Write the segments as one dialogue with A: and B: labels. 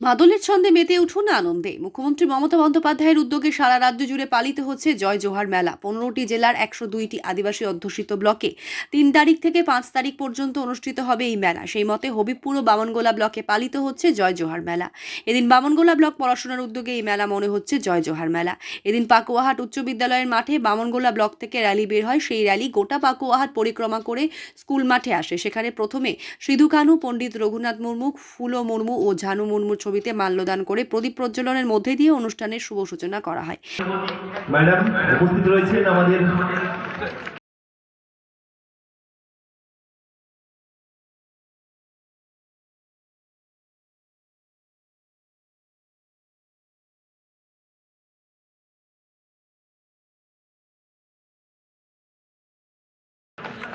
A: মাদলের ছন্দে মেতে উঠুন আনন্দে। মুখ্যমন্ত্রী মমতা বন্দ্যোপাধ্যায়ের উদ্যোগে সারা রাজ্য জুড়ে পালিত হচ্ছে জয় জোহার মেলা। পনেরোটি জেলার একশো দুইটি আদিবাসী অধ্যুষিত ব্লকে তিন তারিখ থেকে পাঁচ তারিখ পর্যন্ত অনুষ্ঠিত হবে এই মেলা। সেই মতে হবিবপুর ও বামনগোলা ব্লকে পালিত হচ্ছে জয় জোহার মেলা। এদিন বামনগোলা ব্লক পড়াশোনার উদ্যোগে এই মেলা মনে হচ্ছে জয় জোহার মেলা। এদিন পাকুয়াহাট উচ্চ বিদ্যালয়ের মাঠে বামনগোলা ব্লক থেকে র্যালি বের হয়। সেই র্যালি গোটা পাকুয়াহাট পরিক্রমা করে স্কুল মাঠে আসে। সেখানে প্রথমে সিধু কানু, পণ্ডিত রঘুনাথ মুর্মু, ফুলো মুর্মু ও ঝানু মুর্মুর ছবিতে মাল্যদান করে প্রদীপ প্রজ্বলনের মধ্যে দিয়ে অনুষ্ঠানের শুভ সূচনা করা হয়।
B: ম্যাডাম, উপস্থিত রয়েছেন আমাদের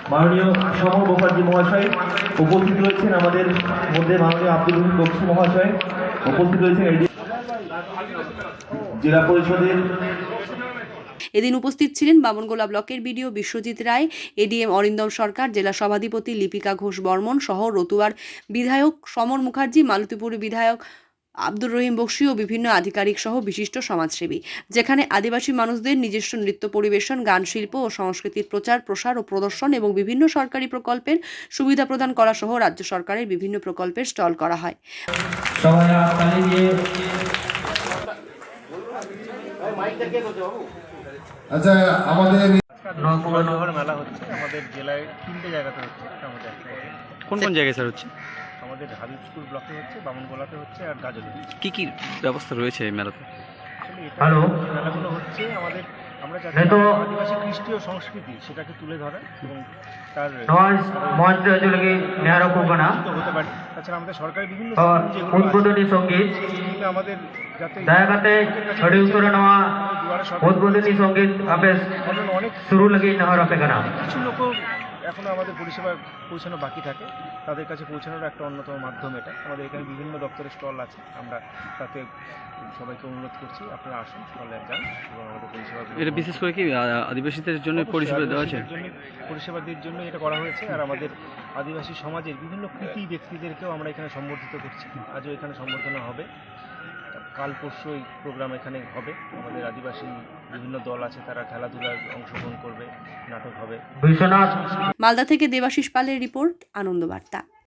B: মাননীয় সমর মুখার্জি মহাশয়, উপস্থিত রয়েছেন আমাদের মধ্যে মাননীয় আব্দুল রহিম বক্সি মহাশয়, উপস্থিত রয়েছেন জেলা পরিষদের।
A: এদিন উপস্থিত ছিলেন বামনগোলা ব্লকের বিডিও বিশ্বজিৎ রায়, এডিএম অরিন্দম সরকার, জেলা সভাধিপতি লিপিকা ঘোষ বর্মন সহ রতুয়ার বিধায়ক সমর মুখার্জি, মালতীপুর বিধায়ক আব্দুর রহিম বক্সি ও বিভিন্ন আধিকারিক সহ বিশিষ্ট সমাজসেবী যেখানে আদিবাসী মানুষদের নিজস্ব নৃত্য পরিবেশন গান শিল্প ও সংস্কৃতির প্রচার প্রসার ও প্রদর্শন এবং বিভিন্ন সরকারি প্রকল্পের সুবিধা প্রদান করা সহ রাজ্য সরকারের বিভিন্ন প্রকল্পের স্টল করা হয়।
C: আচ্ছা আমাদের
D: মেলা হচ্ছে আমাদের জেলায় তিনটে জায়গাতে হচ্ছে
E: কোন কোন জায়গায় স্যার হচ্ছে?
D: আমাদের হাবিবপুর ব্লকে হচ্ছে বামনগোলাতে হচ্ছে আর গাজলে
E: কি কি ব্যবস্থা রয়েছে এই মেলাতে?
F: হ্যালো।
D: মেলাগুলো হচ্ছে আমাদের আমরা যাতে
F: তো-
D: আদিবাসী খ্রিস্টীয় সংস্কৃতি সেটাকে তুলে ধরা এবং তার
F: নেহার
D: হতে পারে। তাছাড়া আমাদের সরকারি বিভিন্ন আছে,
F: উদ্বোধনী
D: সংগীত। আমাদের যাতে
F: ছড়ি উত্তরে নেওয়া উদ্বোধনী সংগীত আপে
D: অনেক
F: শুরু লাগি নেওয়ার অপেক্ষা।
D: কিছু লোক এখনও আমাদের পরিষেবা পৌঁছানো বাকি থাকে। তাদের কাছে পৌঁছানোর একটা অন্যতম মাধ্যম এটা। আমাদের এখানে বিভিন্ন দপ্তরের স্টল আছে। আমরা তাতে সবাইকে অনুরোধ করছি আপনারা আসুন স্টলে যান এবং আমাদের পরিষেবা
E: এটা বিশেষ করে কি আদিবাসীদের জন্য পরিষেবা দেওয়া আছে?
D: পরিষেবা দেওয়ার জন্য এটা করা হয়েছে। আর আমাদের আদিবাসী সমাজের বিভিন্ন কৃতি ব্যক্তিদেরকেও আমরা এখানে সম্বর্ধিত করছি। আজও এখানে সম্বর্ধনা হবে। কাল পরশু এই প্রোগ্রাম এখানে হবে। আমাদের আদিবাসী বিভিন্ন দল আছে তারা খেলাধুলার অংশগ্রহণ করবে নাটক হবে।
A: মালদা থেকে দেবাশিস পালের রিপোর্ট আনন্দবার্তা।